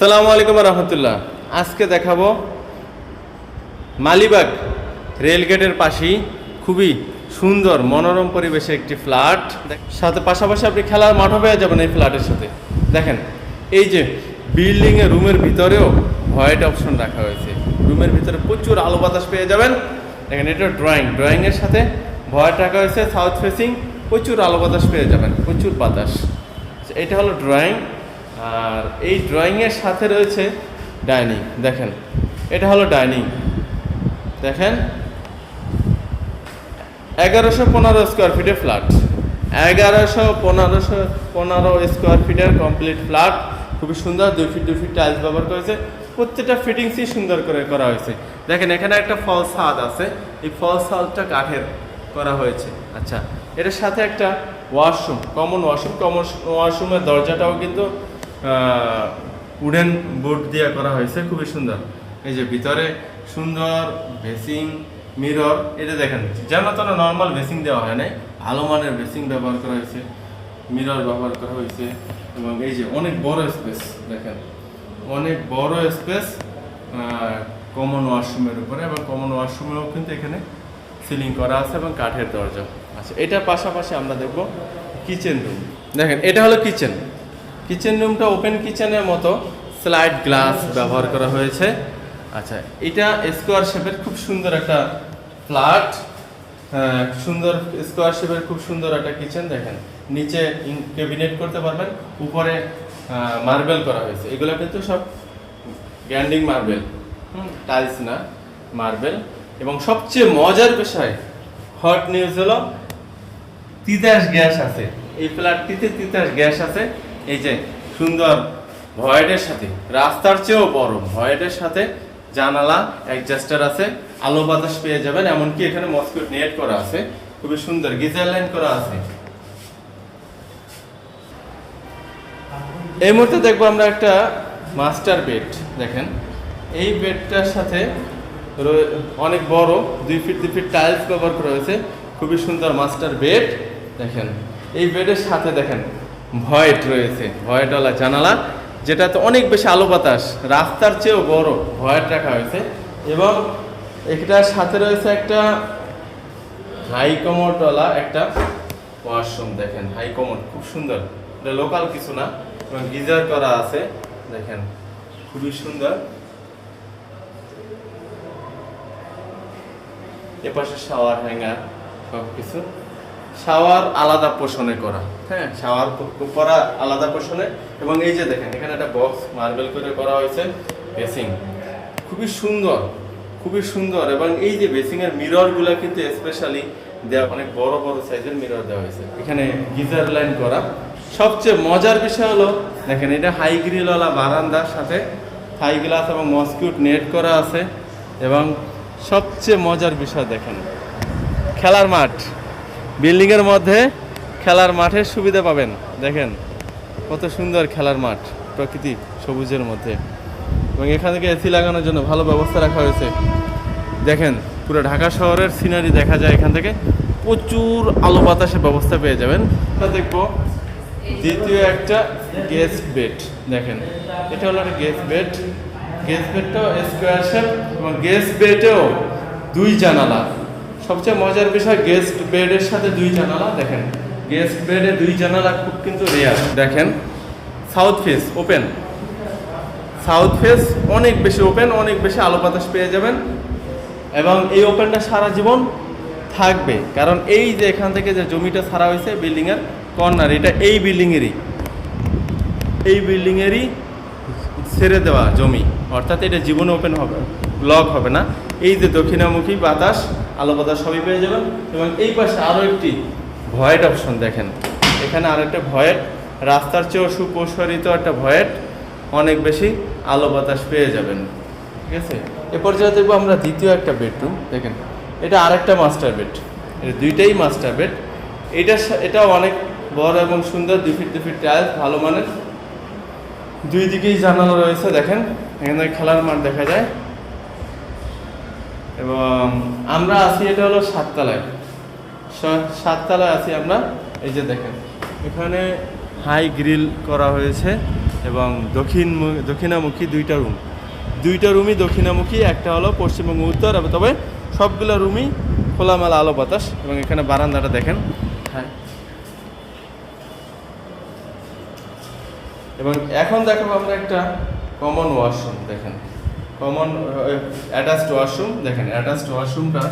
সালামু আলাইকুম রহমতুল্লাহ। আজকে দেখাবো মালিবাগ রেলগেটের পাশেই খুবই সুন্দর, মনোরম পরিবেশে একটি ফ্ল্যাট। সাথে পাশাপাশি আপনি খেলার মাঠও পেয়ে যাবেন এই ফ্ল্যাটের সাথে। দেখেন, এই যে বিল্ডিংয়ে রুমের ভিতরেও হোয়াইট অপশন রাখা হয়েছে। রুমের ভিতরে প্রচুর আলো বাতাস পেয়ে যাবেন। দেখেন, এটা ড্রয়িং ড্রয়িংয়ের সাথে ভয়েট রাখা হয়েছে সাউথ ফেসিং প্রচুর আলো বাতাস পেয়ে যাবেন, প্রচুর বাতাস। এটা হলো ড্রয়িং আর এই ড্রয়িংয়ের সাথে রয়েছে ডাইনিং দেখেন। এটা হলো ডাইনিং দেখেন। এগারোশো পনেরো স্কোয়ার ফিটের ফ্ল্যাট এগারোশো পনেরোশো পনেরো স্কোয়ার ফিটের কমপ্লিট ফ্ল্যাট খুবই সুন্দর, দুই ফিট দুই ফিট টাইলস ব্যবহার করেছে প্রত্যেকটা ফিটিংসই সুন্দর করে করা হয়েছে। দেখেন, এখানে একটা ফল ছাদ আছে। এই ফল ছাদটা কাঠের করা হয়েছে। আচ্ছা এটার সাথে একটা ওয়াশরুম কমন ওয়াশরুম কমন ওয়াশরুমের দরজাটাও কিন্তু উডেন বোর্ড দিয়ে করা হয়েছে, খুবই সুন্দর। এই যে ভিতরে সুন্দর বেসিং মিরর এটা দেখেন যেন তেন নর্মাল বেসিং দেওয়া হয় নাই, ভালো মানের বেসিং ব্যবহার করা হয়েছে মিরর ব্যবহার করা হয়েছে, এবং এই যে অনেক বড় স্পেস দেখেন, অনেক বড় স্পেস কমন ওয়াশরুমের উপরে, এবং কমন ওয়াশরুমেও কিন্তু এখানে সিলিং করা আছে এবং কাঠের দরজা আচ্ছা এটার পাশাপাশি আমরা দেখব কিচেন রুম দেখেন, এটা হলো কিচেন কিচেন রুমটা ওপেন কিচেনের মতো। স্লাইড গ্লাস ব্যবহার করা হয়েছে। আচ্ছা এটা স্কোয়ার শেপের খুব সুন্দর একটা ফ্ল্যাট সুন্দর স্কোয়ার শেপের খুব সুন্দর একটা কিচেন দেখেন। নিচে ক্যাবিনেট করতে পারবেন, উপরে মার্বেল করা হয়েছে। এগুলো কিন্তু সব গ্যান্ডিং মার্বেল টাইলস না মার্বেল এবং সবচেয়ে মজার বিষয় হট নিউজ হলো, তিতাস গ্যাস আছে। এই ফ্ল্যাটটিতে তিতাস গ্যাস আছে। এই যে সুন্দর ভয়েডের সাথে, রাস্তার চেয়েও বড় ভয়েডের সাথে জানালা অ্যাডজাস্টার আছে, আলো বাতাস পেয়ে যাবেন, এমনকি এখানে মস্কিউট নেট করা আছে, খুবই সুন্দর গিজার লাইন করা আছে। এই মুহূর্তে দেখব আমরা একটা মাস্টার বেড দেখেন। এই বেডটার সাথে অনেক বড়, দুই ফিট দুই ফিট টাইলস কভার করা হয়েছে, খুবই সুন্দর মাস্টার বেড দেখেন। এই বেডের সাথে দেখেন ভয়েট রয়েছে ভয়েটওয়ালা জানালা, যেটাতে অনেক বেশি আলো বাতাস রাস্তার চেয়েও বড় ভয়েট রাখা হয়েছে। এবং এটার সাথে রয়েছে একটা হাই কমোডওয়ালা একটা ওয়াশরুম, দেখেন হাই কমোড খুব সুন্দর। এটা লোকাল কিছু না, এবং গিজার করা আছে, দেখেন, খুবই সুন্দর। এপাশে শাওয়ার, হ্যাঙ্গার সব কিছু শাওয়ার আলাদা পোষণে করা হ্যাঁ? শাওয়ার করা আলাদা পোষণে। এবং এই যে দেখেন, এখানে একটা বক্স মার্বেল করে করা হয়েছে বেসিং খুবই সুন্দর খুবই সুন্দর। এবং এই যে বেসিং এর মিররগুলা কিন্তু স্পেশালি দেওয়া অনেক বড় বড় সাইজের মিরর দেওয়া হয়েছে। এখানে গিজার লাইন করা। সবচেয়ে মজার বিষয় হলো, দেখেন, এটা হাই গ্রিলওয়ালা বারান্দার সাথে হাই গ্লাস এবং মসকিউট নেট করা আছে। এবং সবচেয়ে মজার বিষয় দেখেন, খেলার মাঠ। বিল্ডিংয়ের মধ্যে খেলার মাঠের সুবিধা পাবেন। দেখেন, কত সুন্দর খেলার মাঠ প্রকৃতি সবুজের মধ্যে। এবং এখান থেকে এসি লাগানোর জন্য ভালো ব্যবস্থা রাখা হয়েছে। দেখেন, পুরো ঢাকা শহরের সিনারি দেখা যায় এখান থেকে। প্রচুর আলো বাতাসের ব্যবস্থা পেয়ে যাবেন। তা দেখব, দ্বিতীয় একটা গেস্ট বেড দেখেন, এটা হলো একটা গেস্ট বেড গেস্ট বেডটাও স্কোয়ার শেপ এবং গেস্ট বেডেও দুই জানালা। সবচেয়ে মজার বিষয় গেস্ট বেডের সাথে দুই জানালা, দেখেন। গেস্ট বেডে দুই জানালা খুব কিন্তু রেয়ার দেখেন south face open south face অনেক বেশি ওপেন অনেক বেশি আলো বাতাস পেয়ে যাবেন। এবং এই ওপেনটা সারা জীবন থাকবে। কারণ এই যে এখান থেকে যে জমিটা ছাড়া হয়েছে বিল্ডিংয়ের কর্নার এটা এই বিল্ডিংয়েরই এই বিল্ডিংয়েরই ছেড়ে দেওয়া জমি। অর্থাৎ এটা জীবনে ওপেন হবে লক হবে না। এই যে দক্ষিণামুখী বাতাস, আলো বাতাস সবই পেয়ে যাবেন। এবং এই পাশে আরও একটি ভয়েট অপশন দেখেন। এখানে আরও একটা ভয়েট রাস্তার চেয়েও সুপ্রসারিত একটা ভয়েট অনেক বেশি আলো বাতাস পেয়ে যাবেন। ঠিক আছে? এ পর্যায়ে দেখব আমরা দ্বিতীয় একটা বেডরুম দেখেন। এটা আরেকটা মাস্টার বেড এটা দুইটাই মাস্টার বেড এটা এটাও অনেক বড় এবং সুন্দর দুই ফিট দুই ফিট টাইলস ভালো মানের। দুই দিকেই জানালা রয়েছে, দেখেন। এখানে খেলার মাঠ দেখা যায়। এবং আমরা আছি, এটা হলো সাততলায়। সাততলায় আছি আমরা। এই যে দেখেন, এখানে হাই গ্রিল করা হয়েছে এবং দক্ষিণ দক্ষিণামুখী দুইটা রুম। দুইটা রুমই দক্ষিণামুখী, একটা হলো পশ্চিম এবং উত্তর তবে সবগুলো রুমই খোলামেলা আলো বাতাস, এবং এখানে বারান্দাটা দেখেন। হ্যাঁ। এবং এখন দেখাবো আমরা একটা কমন ওয়াশরুম দেখেন। কমন অ্যাটাচড ওয়াশরুম দেখেন অ্যাটাচড ওয়াশরুমটা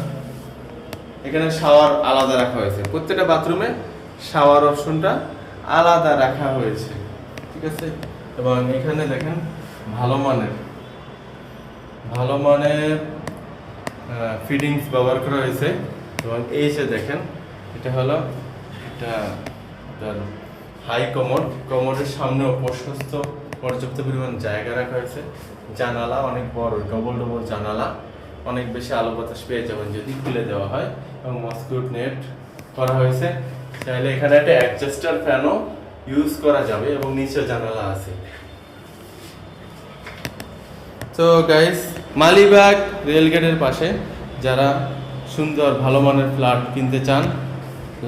এখানে শাওয়ার আলাদা রাখা হয়েছে। প্রত্যেকটা বাথরুমে শাওয়ার অপশনটা আলাদা রাখা হয়েছে। ঠিক আছে? এবং এখানে দেখেন, ভালো মানের ভালো মানের ফিডিংস ব্যবহার করা হয়েছে। এবং এই যে দেখেন, এটা হলো, এটা হাই কমোড কমোডের সামনেও প্রশস্ত পর্যাপ্ত পরিমাণ জায়গা রাখা হয়েছে। জানালা অনেক বড় ডবল ডবল জানালা। অনেক বেশি আলো বাতাস পেয়ে যাবেন যদি খুলে দেওয়া হয় এবং মসকিউট নেট করা হয়েছে। চাইলে এখানে একটা অ্যাডজাস্টার ফ্যানও ইউজ করা যাবে এবং নিচে জানালা আছে। তো গাইস মালিবাগ রেলগেটের পাশে যারা সুন্দর ভালো মানের ফ্ল্যাট কিনতে চান,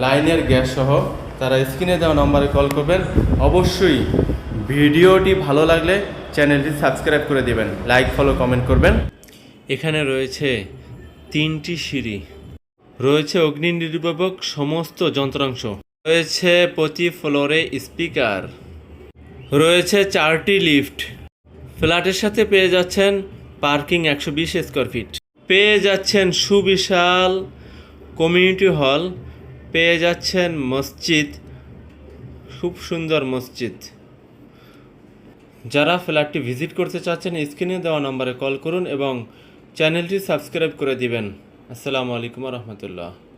লাইনের গ্যাস সহ, তারা স্ক্রিনে দেওয়া নম্বরে কল করবেন। অবশ্যই ভিডিওটি ভালো লাগলে চ্যানেলটি সাবস্ক্রাইব করে দিবেন। লাইক ফলো কমেন্ট করবেন। এখানে রয়েছে তিনটি সিঁড়ি। রয়েছে অগ্নি নির্বাপক সমস্ত যন্ত্রাংশ। রয়েছে প্রতি ফ্লোরে স্পিকার। রয়েছে চারটি লিফট। ফ্ল্যাটের সাথে পেয়ে যাচ্ছেন পার্কিং একশো বিশ স্কোয়ার ফিট। পেয়ে যাচ্ছেন সুবিশাল কমিউনিটি হল। পেয়ে যাচ্ছেন মসজিদ। খুব সুন্দর মসজিদ। যারা ফ্ল্যাটটি ভিজিট করতে চাচ্ছেন, স্ক্রিনে দেওয়া নম্বরে কল করুন এবং চ্যানেলটি সাবস্ক্রাইব করে দিবেন। আসসালামু আলাইকুম রহমতুল্লাহ।